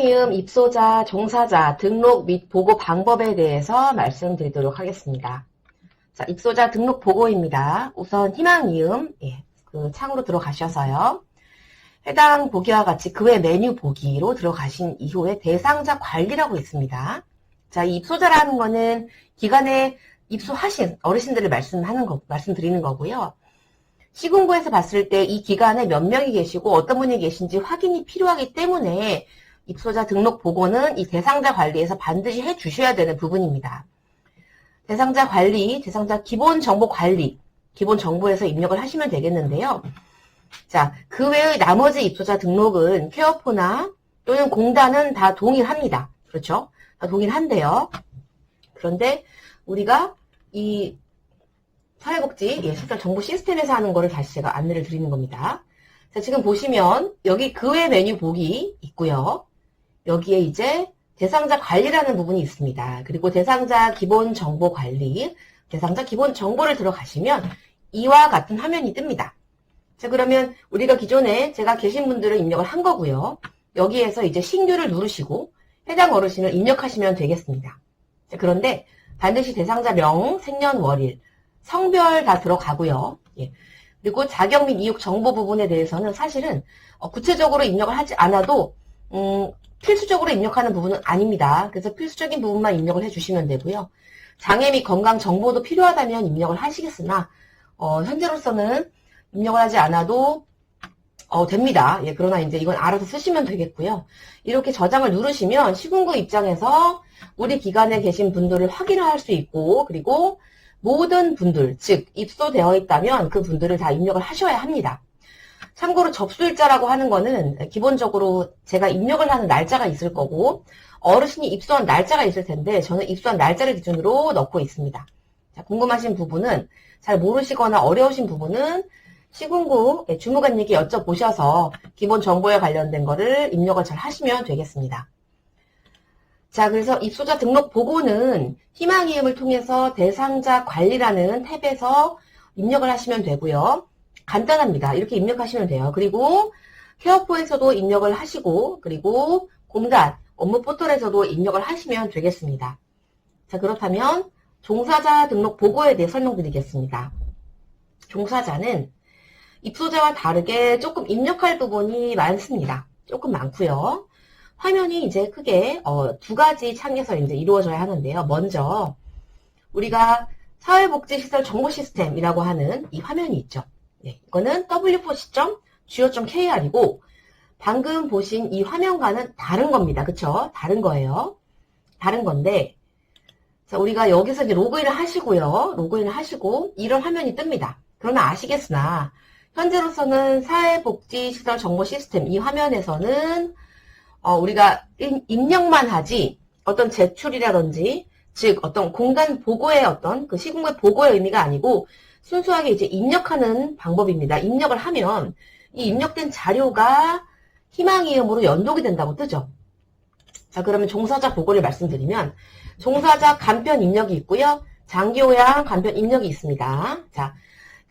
희망이음 입소자, 종사자 등록 및 보고 방법에 대해서 말씀드리도록 하겠습니다. 자, 입소자 등록 보고입니다. 우선 희망이음 예, 그 창으로 들어가셔서요. 해당 보기와 같이 그 외 메뉴 보기로 들어가신 이후에 대상자 관리라고 있습니다. 자, 이 입소자라는 거는 기간에 입소하신 어르신들을 말씀하는 거, 말씀드리는 거고요. 시군구에서 봤을 때 이 기간에 몇 명이 계시고 어떤 분이 계신지 확인이 필요하기 때문에 입소자 등록 보고는 이 대상자 관리에서 반드시 해 주셔야 되는 부분입니다. 대상자 관리, 대상자 기본 정보 관리, 기본 정보에서 입력을 하시면 되겠는데요. 자, 그 외의 나머지 입소자 등록은 케어포나 또는 공단은 다 동일합니다. 그렇죠? 다 동일한데요. 그런데 우리가 이 사회복지 예, 시설 정보 시스템에서 하는 거를 다시 제가 안내를 드리는 겁니다. 자, 지금 보시면 여기 그 외 메뉴 보기 있고요. 여기에 이제 대상자 관리라는 부분이 있습니다. 그리고 대상자 기본 정보 관리, 대상자 기본 정보를 들어가시면 이와 같은 화면이 뜹니다. 자, 그러면 우리가 기존에 제가 계신 분들을 입력을 한 거고요. 여기에서 이제 신규를 누르시고 해당 어르신을 입력하시면 되겠습니다. 자, 그런데 반드시 대상자 명, 생년월일, 성별 다 들어가고요. 예. 그리고 자격 및 이육 정보 부분에 대해서는 사실은 어, 구체적으로 입력을 하지 않아도 음, 필수적으로 입력하는 부분은 아닙니다. 그래서 필수적인 부분만 입력을 해주시면 되고요. 장애 및 건강 정보도 필요하다면 입력을 하시겠으나 어, 현재로서는 입력을 하지 않아도 어, 됩니다. 예, 그러나 이제 이건 알아서 쓰시면 되겠고요. 이렇게 저장을 누르시면 시군구 입장에서 우리 기관에 계신 분들을 확인을 할 수 있고 그리고 모든 분들, 즉 입소되어 있다면 그 분들을 다 입력을 하셔야 합니다. 참고로 접수일자라고 하는 거는 기본적으로 제가 입력을 하는 날짜가 있을 거고 어르신이 입소한 날짜가 있을 텐데 저는 입소한 날짜를 기준으로 넣고 있습니다. 자, 궁금하신 부분은 잘 모르시거나 어려우신 부분은 시군구 주무관님께 여쭤보셔서 기본 정보에 관련된 거를 입력을 잘 하시면 되겠습니다. 자, 그래서 입소자 등록 보고는 희망이음을 통해서 대상자 관리라는 탭에서 입력을 하시면 되고요. 간단합니다. 이렇게 입력하시면 돼요. 그리고 케어포에서도 입력을 하시고 그리고 공단 업무 포털에서도 입력을 하시면 되겠습니다. 자, 그렇다면 종사자 등록 보고에 대해 설명드리겠습니다. 종사자는 입소자와 다르게 조금 입력할 부분이 많습니다. 조금 많고요. 화면이 이제 크게 어, 두 가지 창에서 이제 이루어져야 하는데요. 먼저 우리가 사회복지시설 정보 시스템이라고 하는 이 화면이 있죠. 네, 이거는 w4c.go.kr이고 방금 보신 이 화면과는 다른 겁니다. 그쵸? 다른 거예요. 다른 건데 자, 우리가 여기서 이제 로그인을 하시고요. 로그인을 하시고 이런 화면이 뜹니다. 그러면 아시겠으나 현재로서는 사회복지시설 정보 시스템 이 화면에서는 어, 우리가 입력만 하지 어떤 제출이라든지 즉 어떤 공간 보고의 어떤 그 시공의 보고의 의미가 아니고 순수하게 이제 입력하는 방법입니다. 입력을 하면 이 입력된 자료가 희망이음으로 연동이 된다고 뜨죠. 자 그러면 종사자 보고를 말씀드리면 종사자 간편 입력이 있고요. 장기요양 간편 입력이 있습니다. 자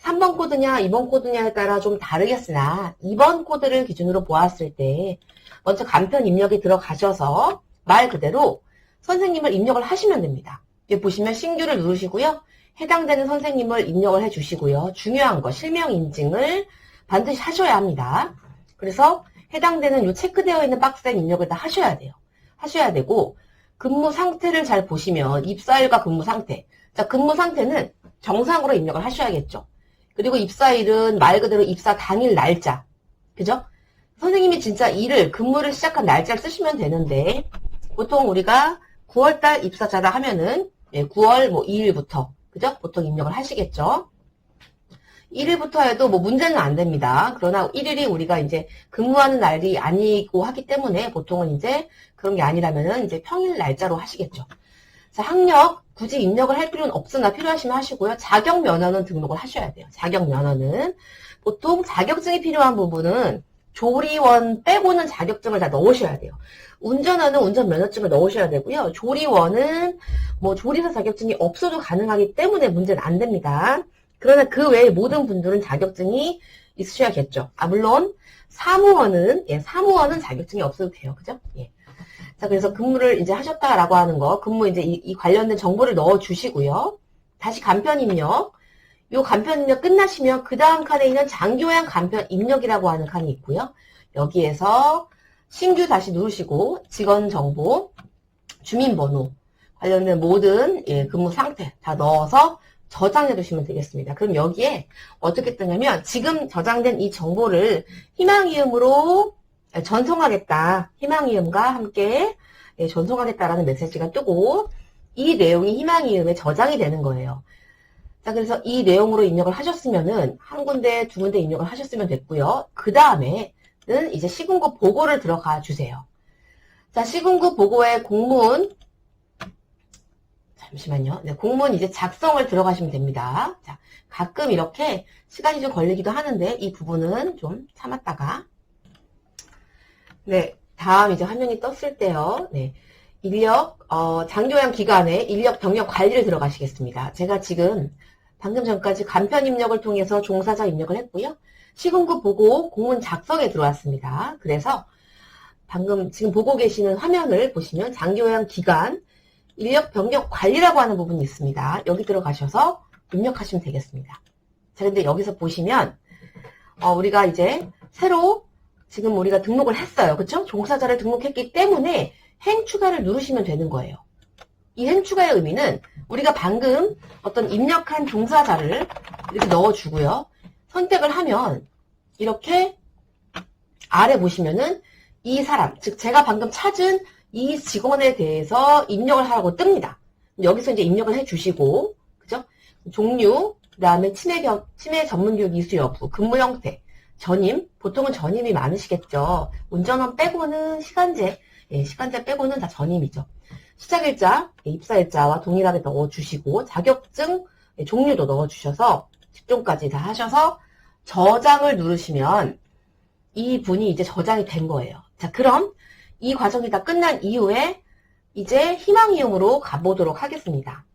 3번 코드냐 2번 코드냐에 따라 좀 다르겠으나 2번 코드를 기준으로 보았을 때 먼저 간편 입력에 들어가셔서 말 그대로 선생님을 입력을 하시면 됩니다. 보시면 신규를 누르시고요. 해당되는 선생님을 입력을 해주시고요. 중요한 거 실명 인증을 반드시 하셔야 합니다. 그래서 해당되는 요 체크되어 있는 박스에 입력을 다 하셔야 돼요. 하셔야 되고 근무 상태를 잘 보시면 입사일과 근무 상태. 자, 근무 상태는 정상으로 입력을 하셔야겠죠. 그리고 입사일은 말 그대로 입사 당일 날짜. 그죠? 선생님이 진짜 일을, 근무를 시작한 날짜를 쓰시면 되는데, 보통 우리가 9월달 입사자다 하면은, 9월 뭐 2일부터, 그죠? 보통 입력을 하시겠죠? 1일부터 해도 뭐 문제는 안 됩니다. 그러나 1일이 우리가 이제 근무하는 날이 아니고 하기 때문에 보통은 이제 그런 게 아니라면은 이제 평일 날짜로 하시겠죠. 자, 학력 굳이 입력을 할 필요는 없으나 필요하시면 하시고요. 자격 면허는 등록을 하셔야 돼요. 자격 면허는 보통 자격증이 필요한 부분은 조리원 빼고는 자격증을 다 넣으셔야 돼요. 운전하는 운전 면허증을 넣으셔야 되고요. 조리원은 뭐 조리사 자격증이 없어도 가능하기 때문에 문제는 안 됩니다. 그러나 그 외에 모든 분들은 자격증이 있으셔야겠죠. 아 물론 사무원은 예, 사무원은 자격증이 없어도 돼요. 그죠? 예. 자, 그래서 근무를 이제 하셨다라고 하는 거, 근무 이제 이, 이 관련된 정보를 넣어 주시고요. 다시 간편 입력. 요 간편 입력 끝나시면 그 다음 칸에 있는 장교양 간편 입력이라고 하는 칸이 있고요. 여기에서 신규 다시 누르시고 직원 정보, 주민번호 관련된 모든 예, 근무 상태 다 넣어서 저장해 두시면 되겠습니다. 그럼 여기에 어떻게 뜨냐면 지금 저장된 이 정보를 희망이음으로 전송하겠다. 희망이음과 함께 예, 전송하겠다라는 메시지가 뜨고 이 내용이 희망이음에 저장이 되는 거예요. 자, 그래서 이 내용으로 입력을 하셨으면은 한 군데, 두 군데 입력을 하셨으면 됐고요. 그 다음에는 이제 시군구 보고를 들어가 주세요. 자, 시군구 보고의 공문 잠시만요. 네, 공문 이제 작성을 들어가시면 됩니다. 자, 가끔 이렇게 시간이 좀 걸리기도 하는데 이 부분은 좀 참았다가 네, 다음 이제 화면이 떴을 때요. 네. 인력, 어, 장교양 기간에 인력 병력 관리를 들어가시겠습니다. 제가 지금 방금 전까지 간편 입력을 통해서 종사자 입력을 했고요. 시군구 보고 공문 작성에 들어왔습니다. 그래서 방금 지금 보고 계시는 화면을 보시면 장교양 기간 인력 병력 관리라고 하는 부분이 있습니다. 여기 들어가셔서 입력하시면 되겠습니다. 자, 근데 여기서 보시면 어, 우리가 이제 새로 지금 우리가 등록을 했어요. 그쵸? 종사자를 등록했기 때문에 행 추가를 누르시면 되는 거예요. 이 행 추가의 의미는 우리가 방금 어떤 입력한 종사자를 이렇게 넣어주고요. 선택을 하면 이렇게 아래 보시면은 이 사람, 즉 제가 방금 찾은 이 직원에 대해서 입력을 하라고 뜹니다. 여기서 이제 입력을 해주시고, 그죠? 종류, 그 다음에 치매, 겨- 치매 전문 교육 이수 여부, 근무 형태, 전임, 보통은 전임이 많으시겠죠. 운전원 빼고는 시간제, 예, 시간제 빼고는 다 전임이죠. 시작일자, 예, 입사일자와 동일하게 넣어주시고, 자격증 예, 종류도 넣어주셔서, 직종까지 다 하셔서, 저장을 누르시면, 이 분이 이제 저장이 된 거예요. 자, 그럼, 이 과정이 다 끝난 이후에, 이제 희망이음으로 가보도록 하겠습니다.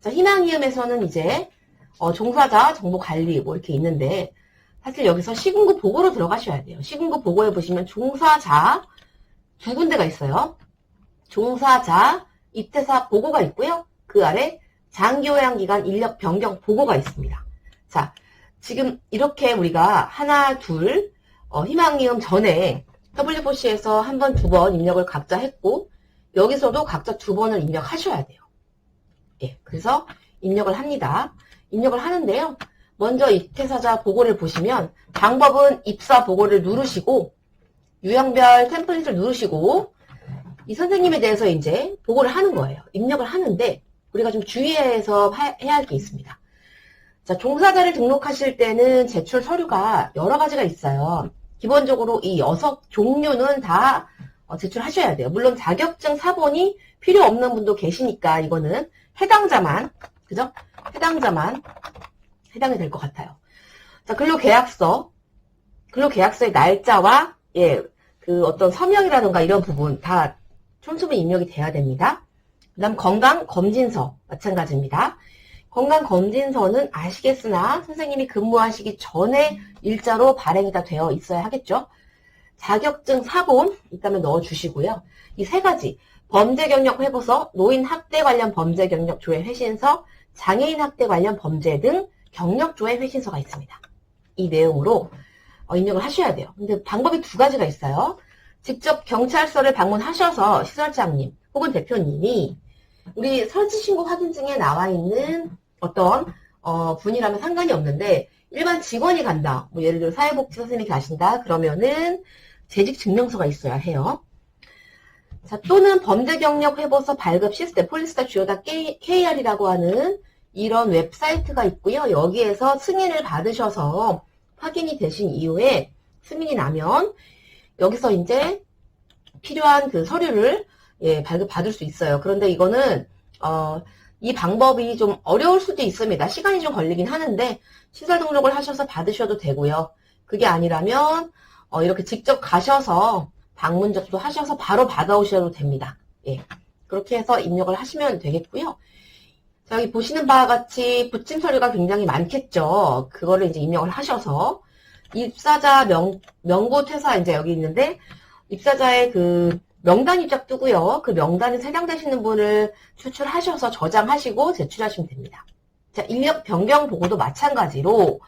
자, 희망이음에서는 이제, 어, 종사자 정보 관리 뭐 이렇게 있는데, 사실 여기서 시군구 보고로 들어가셔야 돼요. 시군구 보고에 보시면 종사자 두 군데가 있어요. 종사자 입퇴사 보고가 있고요. 그 아래 장기요양 기간 인력 변경 보고가 있습니다. 자, 지금 이렇게 우리가 하나, 둘, 어, 희망이음 전에 WFC에서 한 번, 두 번 입력을 각자 했고, 여기서도 각자 두 번을 입력하셔야 돼요. 예, 그래서 입력을 합니다. 입력을 하는데요. 먼저 입퇴사자 보고를 보시면 방법은 입사 보고를 누르시고 유형별 템플릿을 누르시고 이 선생님에 대해서 이제 보고를 하는 거예요. 입력을 하는데 우리가 좀 주의해서 하- 해야 할 게 있습니다. 자, 종사자를 등록하실 때는 제출 서류가 여러 가지가 있어요. 기본적으로 이 여섯 종류는 다 어, 제출하셔야 돼요. 물론 자격증 사본이 필요 없는 분도 계시니까 이거는 해당자만, 그죠? 해당자만 해당이 될 것 같아요. 자, 근로계약서. 근로계약서의 날짜와, 예, 그 어떤 서명이라든가 이런 부분 다 촘촘히 입력이 돼야 됩니다. 그 다음 건강검진서. 마찬가지입니다. 건강검진서는 아시겠으나 선생님이 근무하시기 전에 일자로 발행이 다 되어 있어야 하겠죠. 자격증 사본 있다면 넣어주시고요. 이 세 가지. 범죄 경력 회보서, 노인 학대 관련 범죄 경력 조회 회신서, 장애인 학대 관련 범죄 등 경력 조회 회신서가 있습니다. 이 내용으로 어, 입력을 하셔야 돼요. 근데 방법이 두 가지가 있어요. 직접 경찰서를 방문하셔서 시설장님 혹은 대표님이 우리 설치신고 확인증에 나와 있는 어떤 어, 분이라면 상관이 없는데 일반 직원이 간다. 뭐 예를 들어 사회복지 선생님이 가신다. 그러면은 재직 증명서가 있어야 해요. 자, 또는 범죄 경력 회보서 발급 시스템 폴리스타 주요다 KR이라고 하는 이런 웹사이트가 있고요. 여기에서 승인을 받으셔서 확인이 되신 이후에 승인이 나면 여기서 이제 필요한 그 서류를 예, 발급 받을 수 있어요. 그런데 이거는 어, 이 방법이 좀 어려울 수도 있습니다. 시간이 좀 걸리긴 하는데 시설 등록을 하셔서 받으셔도 되고요. 그게 아니라면 어, 이렇게 직접 가셔서 방문 접수하셔서 바로 받아오셔도 됩니다. 예. 그렇게 해서 입력을 하시면 되겠고요. 자, 여기 보시는 바와 같이 붙임 서류가 굉장히 많겠죠. 그거를 이제 입력을 하셔서 입사자 명, 명부 퇴사 이제 여기 있는데 입사자의 그 명단 입장 뜨고요. 그 명단에 해당되시는 분을 추출하셔서 저장하시고 제출하시면 됩니다. 자, 인력 변경 보고도 마찬가지로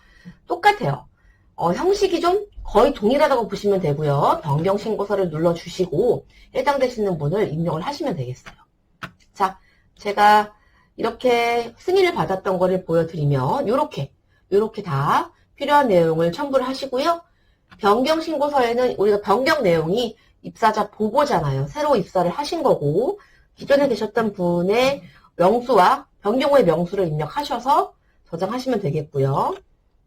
똑같아요. 어, 형식이 좀 거의 동일하다고 보시면 되고요. 변경 신고서를 눌러주시고 해당되시는 분을 입력을 하시면 되겠어요. 자, 제가 이렇게 승인을 받았던 거를 보여드리면 이렇게 이렇게 다 필요한 내용을 첨부를 하시고요. 변경 신고서에는 우리가 변경 내용이 입사자 보고잖아요. 새로 입사를 하신 거고 기존에 계셨던 분의 명수와 변경 후의 명수를 입력하셔서 저장하시면 되겠고요.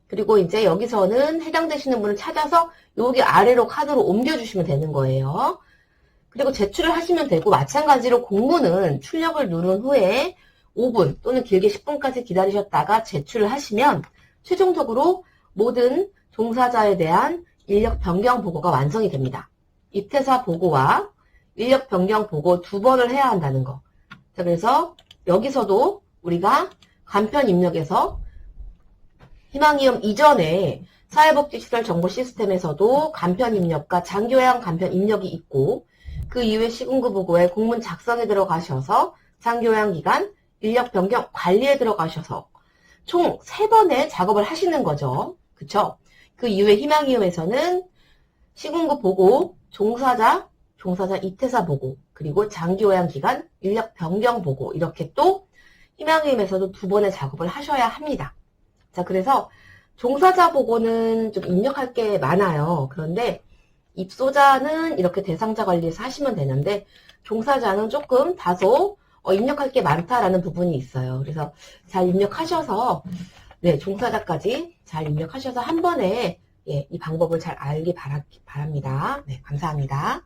그리고 이제 여기서는 해당되시는 분을 찾아서 여기 아래로 칸으로 옮겨주시면 되는 거예요. 그리고 제출을 하시면 되고 마찬가지로 공문은 출력을 누른 후에 5분 또는 길게 10분까지 기다리셨다가 제출을 하시면 최종적으로 모든 종사자에 대한 인력 변경 보고가 완성이 됩니다. 입퇴사 보고와 인력 변경 보고 두 번을 해야 한다는 거. 자, 그래서 여기서도 우리가 간편 입력에서 희망이음 이전에 사회복지시설 정보 시스템에서도 간편 입력과 장교양 간편 입력이 있고 그 이후에 시군구 보고에 공문 작성에 들어가셔서 장교양 기간 인력 변경 관리에 들어가셔서 총 세 번의 작업을 하시는 거죠. 그쵸? 그 이후에 희망이음에서는 시군구 보고, 종사자, 종사자 이태사 보고, 그리고 장기요양 기간 인력 변경 보고 이렇게 또 희망이음에서도 두 번의 작업을 하셔야 합니다. 자, 그래서 종사자 보고는 좀 입력할 게 많아요. 그런데 입소자는 이렇게 대상자 관리해서 하시면 되는데 종사자는 조금 다소 어, 입력할 게 많다라는 부분이 있어요. 그래서 잘 입력하셔서 네, 종사자까지 잘 입력하셔서 한 번에 예, 이 방법을 잘 알기 바랍니다. 네, 감사합니다.